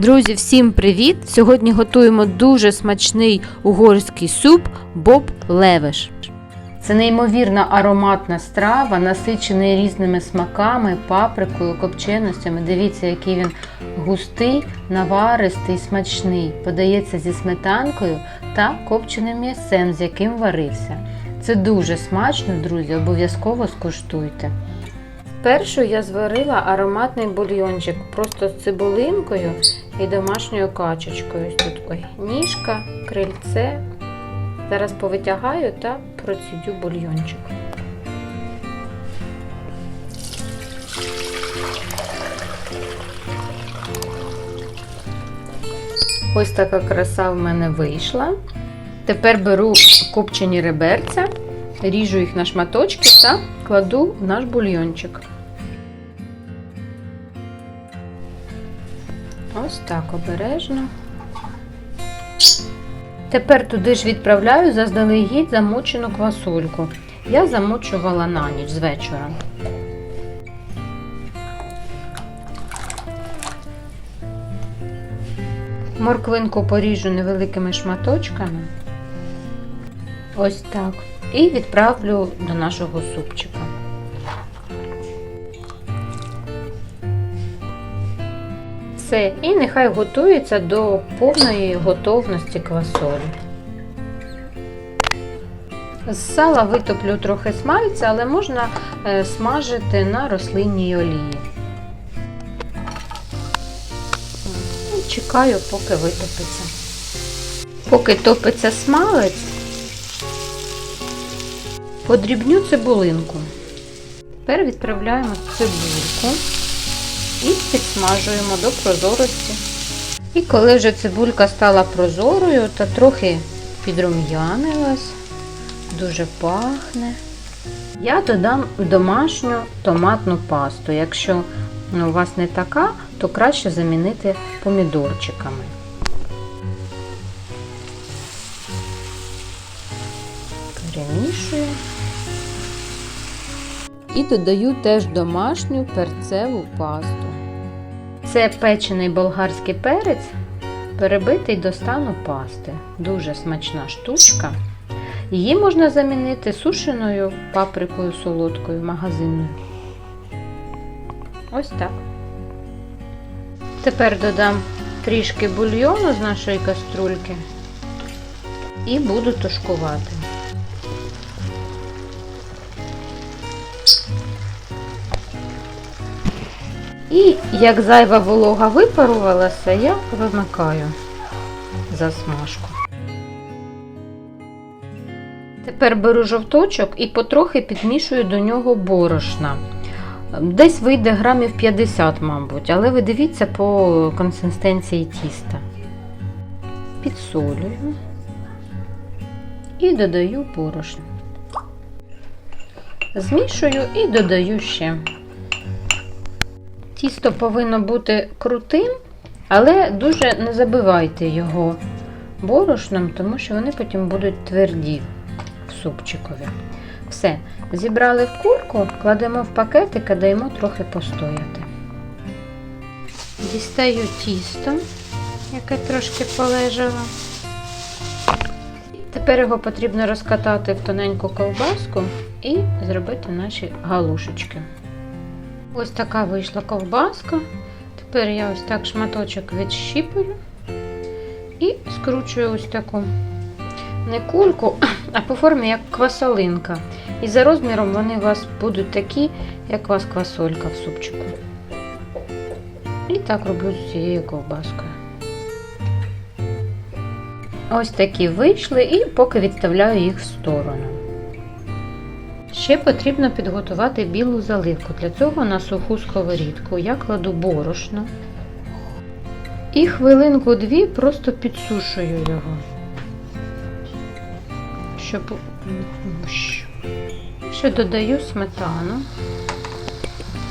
Друзі, всім привіт! Сьогодні готуємо дуже смачний угорський суп Боб Левеш. Це неймовірна ароматна страва, насичений різними смаками, паприкою, копченостями. Дивіться, який він густий, наваристий, смачний. Подається зі сметанкою та копченим м'ясем, з яким варився. Це дуже смачно, друзі, обов'язково скуштуйте. Першу я зварила ароматний бульйончик просто з цибулинкою і домашньою качечкою. Тут ой, ніжка, крильце. Зараз повитягаю та процідю бульйончик. Ось така краса в мене вийшла. Тепер беру копчені реберця, ріжу їх на шматочки та кладу в наш бульйончик. Ось так обережно. Тепер туди ж відправляю заздалегідь замочену квасольку. Я замочувала на ніч з вечора. Морквинку поріжу невеликими шматочками. Ось так. І відправлю до нашого супчика. Все, і нехай готується до повної готовності квасолі. З сала витоплю трохи смальця, але можна е, смажити на рослинній олії. І Чекаю, поки витопиться. Поки топиться смалець, подрібню цибулинку. Тепер відправляємо цибульку і підсмажуємо до прозорості. І коли вже цибулька стала прозорою та трохи підрум'янилась, дуже пахне, я додам домашню томатну пасту. Якщо ну, у вас не така, то краще замінити помідорчиками. Перемішую. І додаю теж домашню перцеву пасту. Це печений болгарський перець, перебитий до стану пасти. Дуже смачна штучка. Її можна замінити сушеною паприкою солодкою магазинною. Ось так. Тепер додам трішки бульйону з нашої каструльки і буду тушкувати. І як зайва волога випарувалася, я вимикаю засмажку. Тепер беру жовточок і потрохи підмішую до нього борошна. Десь вийде грамів 50, мабуть, але ви дивіться по консистенції тіста. Підсолюю і додаю борошно. Змішую і додаю ще. Тісто повинно бути крутим, але дуже не забивайте його борошном, тому що вони потім будуть тверді в супчикові. Все, зібрали в кульку, кладемо в пакетик, а даємо трохи постояти. Дістаю тісто, яке трошки полежало. Тепер його потрібно розкатати в тоненьку ковбаску і зробити наші галушечки. Ось така вийшла ковбаска. Тепер я ось так шматочок відщіпую і скручую ось таку не кульку, а по формі як квасолинка. І за розміром вони у вас будуть такі, як у вас квасолька в супчику. І так роблю з цією ковбаскою. Ось такі вийшли, і поки відставляю їх в сторону. Ще потрібно підготувати білу заливку. Для цього на суху сковорідку я кладу борошно і хвилинку-дві просто підсушую його, щоб ще додаю сметану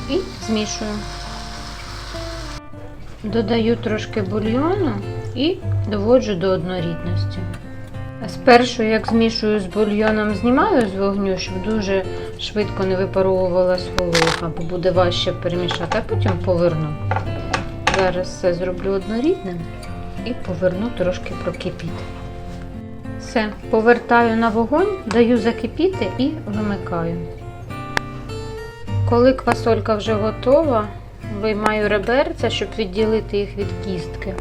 і змішую. Додаю трошки бульйону і доводжу до однорідності. Спершу, як змішую з бульйоном, знімаю з вогню, щоб дуже швидко не випаровувалась волога, бо буде важче перемішати, а потім поверну. зараз все зроблю однорідним і поверну трошки прокипіти. Все, повертаю на вогонь, даю закипіти і вимикаю. Коли квасолька вже готова, виймаю реберця, щоб відділити їх від кістки.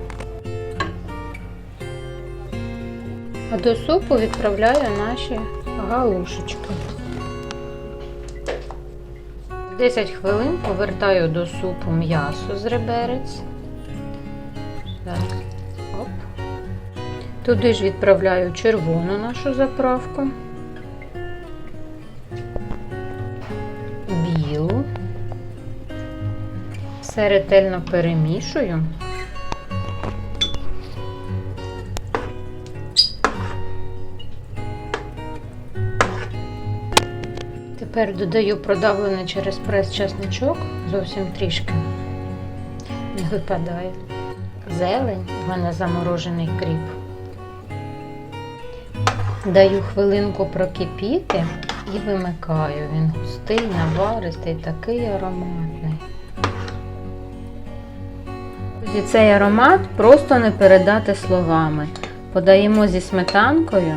А до супу відправляю наші галушечки. 10 хвилин повертаю до супу м'ясо з реберець. Оп. Туди ж відправляю червону нашу заправку. Білу. Все ретельно перемішую. Тепер додаю продавлений через прес часничок, зовсім трішки. Не випадає. Зелень, в мене заморожений кріп. Даю хвилинку прокипіти і вимикаю. Він густий, наваристий, такий ароматний. Цей аромат просто не передати словами. Подаємо зі сметанкою.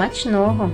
Смачного!